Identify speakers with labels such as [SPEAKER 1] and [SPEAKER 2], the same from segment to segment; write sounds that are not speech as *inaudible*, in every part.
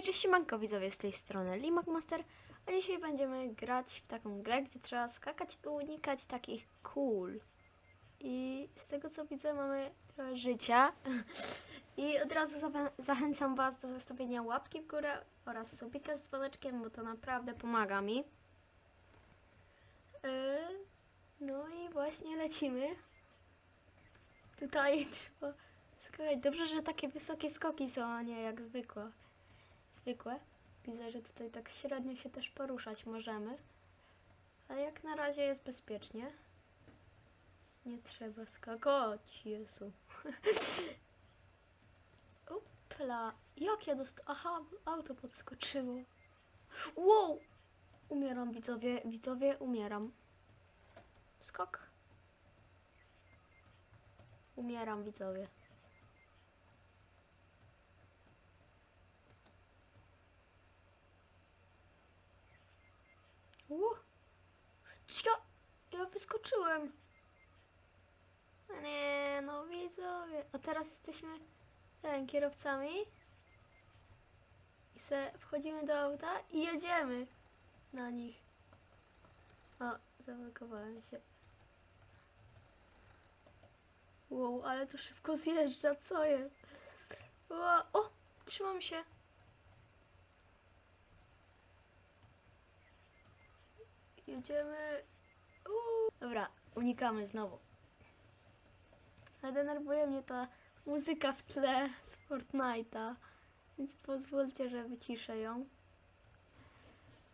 [SPEAKER 1] Hej, cześć, siemanko widzowie z tej strony Limak Master, a dzisiaj będziemy grać w taką grę, gdzie trzeba skakać i unikać takich kul. I z tego co widzę mamy trochę życia. I od razu zachęcam Was do zostawienia łapki w górę oraz subika z dzwoneczkiem, bo to naprawdę pomaga mi. Yy, no i właśnie lecimy. Tutaj trzeba skakać. Dobrze, że takie wysokie skoki są, a nie jak zwykłe zwykłe. Widzę, że tutaj tak średnio się też poruszać możemy. Ale jak na razie jest bezpiecznie. Nie trzeba skakać, Jezu. *laughs* Upla. Jak ja dost... Aha, auto podskoczyło. Wow! Umieram, widzowie. Widzowie, umieram. Skok. Umieram, widzowie. Co? Ja wyskoczyłem. No nie, no widzowie. A teraz jesteśmy ten, kierowcami. I se wchodzimy do auta i jedziemy na nich. O, zablokowałem się. Wow, ale to szybko zjeżdża, co jest? Wow. O, trzymam się. Jedziemy. Uuu. Dobra, unikamy znowu. Ale denerwuje mnie ta muzyka w tle z Fortnite'a, więc pozwólcie, że wyciszę ją.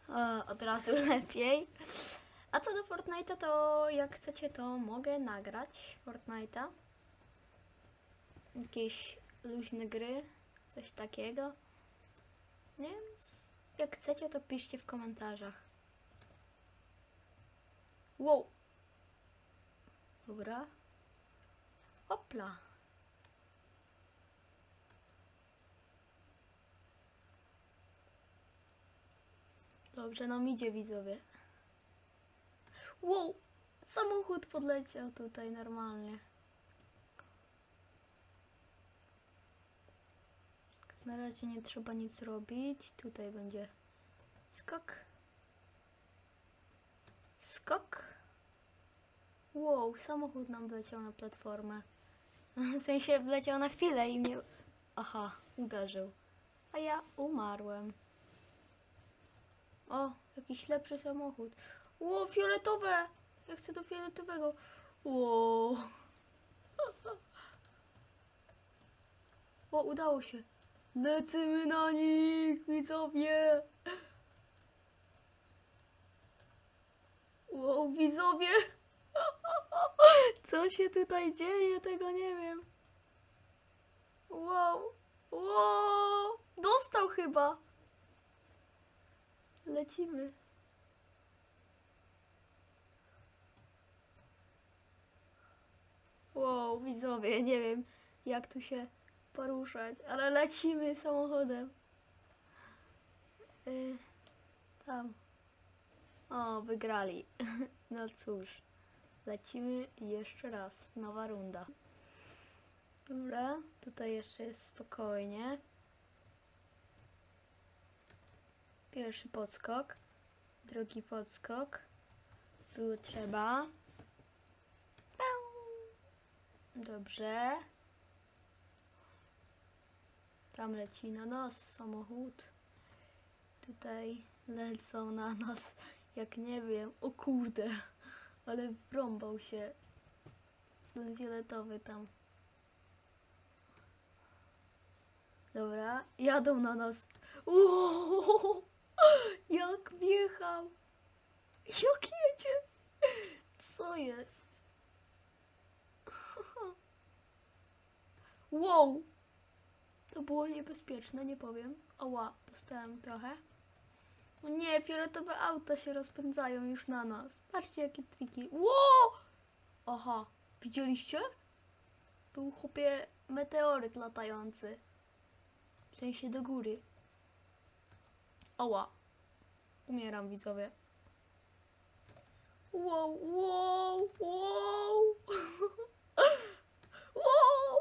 [SPEAKER 1] O, od razu *laughs* lepiej. A co do Fortnite'a, to jak chcecie, to mogę nagrać Fortnite'a. Jakieś luźne gry, coś takiego. Więc jak chcecie, to piszcie w komentarzach. Wow. Dobra. Hopla. Dobrze nam idzie widzowie. Wow. Samochód podleciał tutaj normalnie. Na razie nie trzeba nic robić. Tutaj będzie skok. Skok. Wow, samochód nam wleciał na platformę. *laughs* W sensie wleciał na chwilę i mnie. Aha, uderzył. A ja umarłem. O, jakiś lepszy samochód. Ło, fioletowe! Ja chcę do fioletowego. Ło. *laughs* O, udało się. Lecimy na nich, widzowie! Wow, widzowie! Co się tutaj dzieje? Tego nie wiem. Wow, wow! Dostał chyba! Lecimy. Wow, widzowie, nie wiem jak tu się poruszać, ale lecimy samochodem. Y, tam. O, wygrali. *laughs* No cóż, lecimy jeszcze raz. Nowa runda. Dobra, tutaj jeszcze jest spokojnie. Pierwszy podskok, drugi podskok. Było trzeba. Dobrze. Tam leci na nas samochód. Tutaj lecą na nas, jak nie wiem. O kurde, ale wrąbał się ten fioletowy tam. Dobra, jadą na nas. Uuu, jak wjechał. Jak jedzie. Co jest? Wow. To było niebezpieczne, nie powiem. Oła, dostałem trochę. O nie, fioletowe auta się rozpędzają już na nas. Patrzcie, jakie triki. Wow! Aha, widzieliście? Był chłopie meteoryt latający. W sensie do góry. Oła. Umieram, widzowie. Wow, wow, wow. *laughs* wow.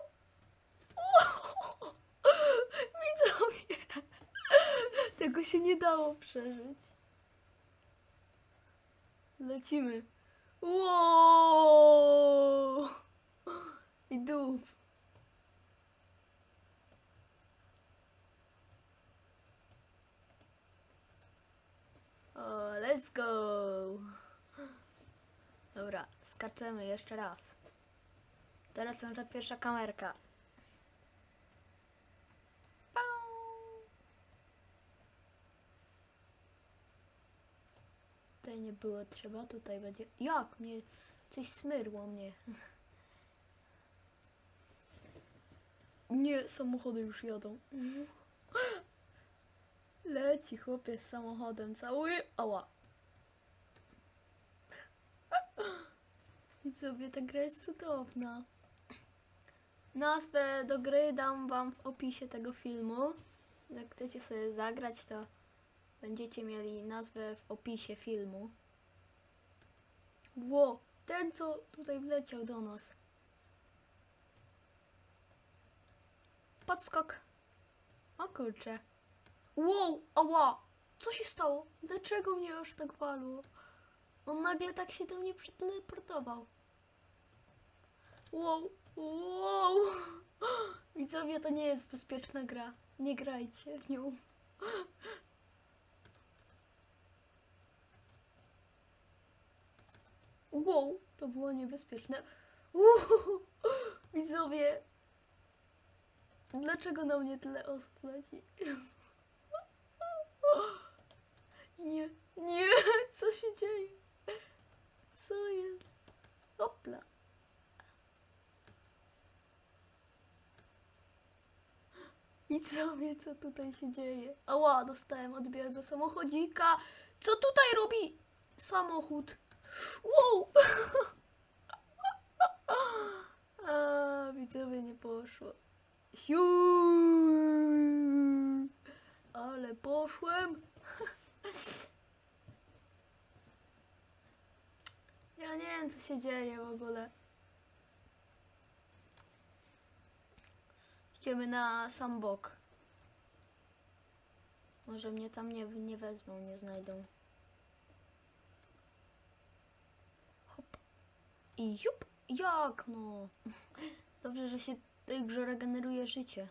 [SPEAKER 1] wow. Widzowie. Tego się nie dało przeżyć. Lecimy. Wow! I. O, let's go! Dobra, skaczemy jeszcze raz. Teraz nasza pierwsza kamerka. Nie było trzeba, tutaj będzie. Jak mnie coś smyrło mnie. Nie, samochody już jadą. Leci chłopiec z samochodem, cały. Ała. I sobie ta gra jest cudowna. Nazwę do gry dam wam w opisie tego filmu. Jak chcecie sobie zagrać, to będziecie mieli nazwę w opisie filmu. Ło, ten co tutaj wleciał do nas. Podskok. O kurczę. Wow, ała! Co się stało? Dlaczego mnie aż tak walło? On nagle tak się do mnie przeteleportował. Wow, wow! *laughs* Widzowie, to nie jest bezpieczna gra. Nie grajcie w nią. Wow, to było niebezpieczne. Uuu, widzowie, dlaczego na mnie tyle osób leci? Nie, nie, co się dzieje? Co jest? Hopla. Widzowie, co tutaj się dzieje? Ała, dostałem od białego samochodzika. Co tutaj robi samochód? Wow! *laughs* A, widzowie, nie poszło. Siu! Ale poszłem. *laughs* Ja nie wiem, co się dzieje w ogóle. Idziemy na sam bok. Może mnie tam nie, nie wezmą, nie znajdą. I jup. Jak no? *laughs* Dobrze, że się w tej grze regeneruje życie.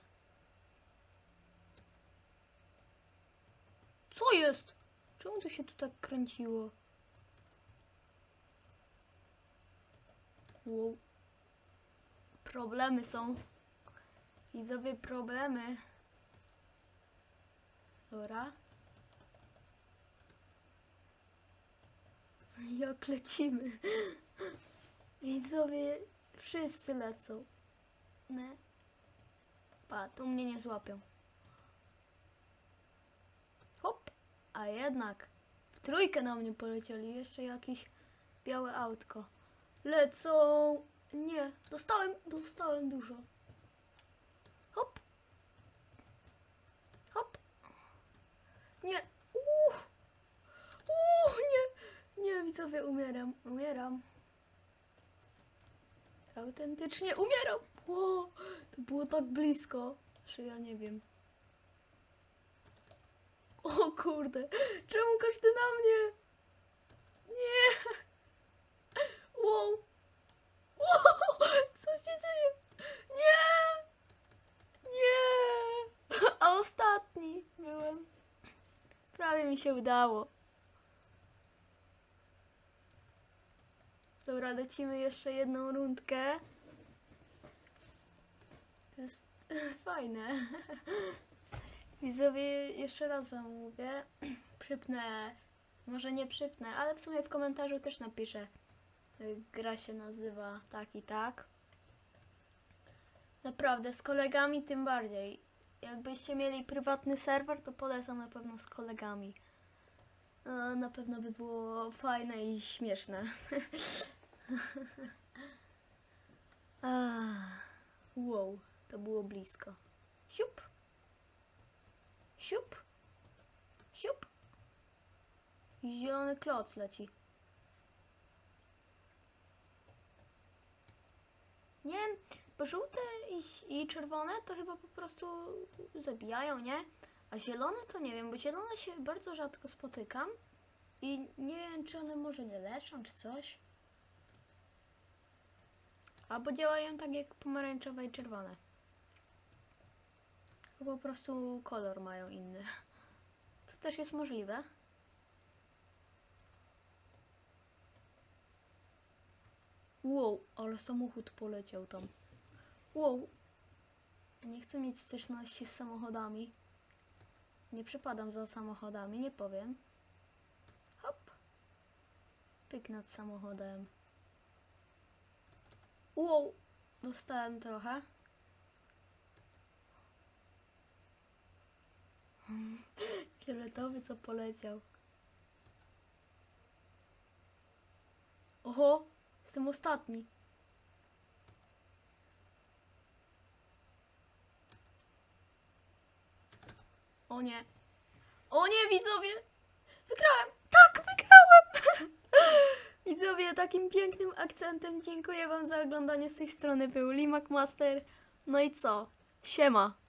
[SPEAKER 1] Co jest? Czemu to się tu tak kręciło? Wow. Problemy są. Widzowie, problemy. Dobra. *laughs* Jak lecimy. *laughs* Widzowie, wszyscy lecą. Ne. Pa, tu mnie nie złapią. Hop. A jednak w trójkę na mnie polecieli. Jeszcze jakieś białe autko. Lecą. Nie, dostałem, dostałem dużo. Hop. Hop. Nie. Uuu. Uuu, nie. Nie, widzowie, umieram. Umieram. Autentycznie umieram. Ło, to było tak blisko, że ja nie wiem. O kurde, czemu każdy na mnie? Nie. Wow. wow. Co się dzieje? Nie. Nie. A ostatni byłem. Prawie mi się udało. Dobra, lecimy jeszcze jedną rundkę. To jest *laughs* fajne. *laughs* Widzowie, jeszcze raz wam mówię. *clears throat* Przypnę, może nie przypnę, ale w sumie w komentarzu też napiszę. Gra się nazywa tak i tak. Naprawdę, z kolegami tym bardziej. Jakbyście mieli prywatny serwer, to polecam na pewno z kolegami. E, Na pewno by było fajne i śmieszne. *laughs* *laughs* Ah, wow, to było blisko. Siup. Siup. Siup. Zielony kloc leci. Nie bo żółte i, i czerwone to chyba po prostu zabijają, nie? A zielone to nie wiem, bo zielone się bardzo rzadko spotykam. I nie wiem, czy one może nie leczą, czy coś. Albo działają tak jak pomarańczowe i czerwone. Albo po prostu kolor mają inny. *laughs* To też jest możliwe. Wow, ale samochód poleciał tam. Wow. Nie chcę mieć styczności z samochodami. Nie przepadam za samochodami, nie powiem. Hop. Pyk nad samochodem. Wow. Dostałem trochę. *laughs* Fioletowy co poleciał. Oho, jestem ostatni. O nie. O nie, widzowie! Wygrałem! Tak! Widzowie, takim pięknym akcentem dziękuję Wam za oglądanie z tej strony. Był Limak Master. No i co? Siema!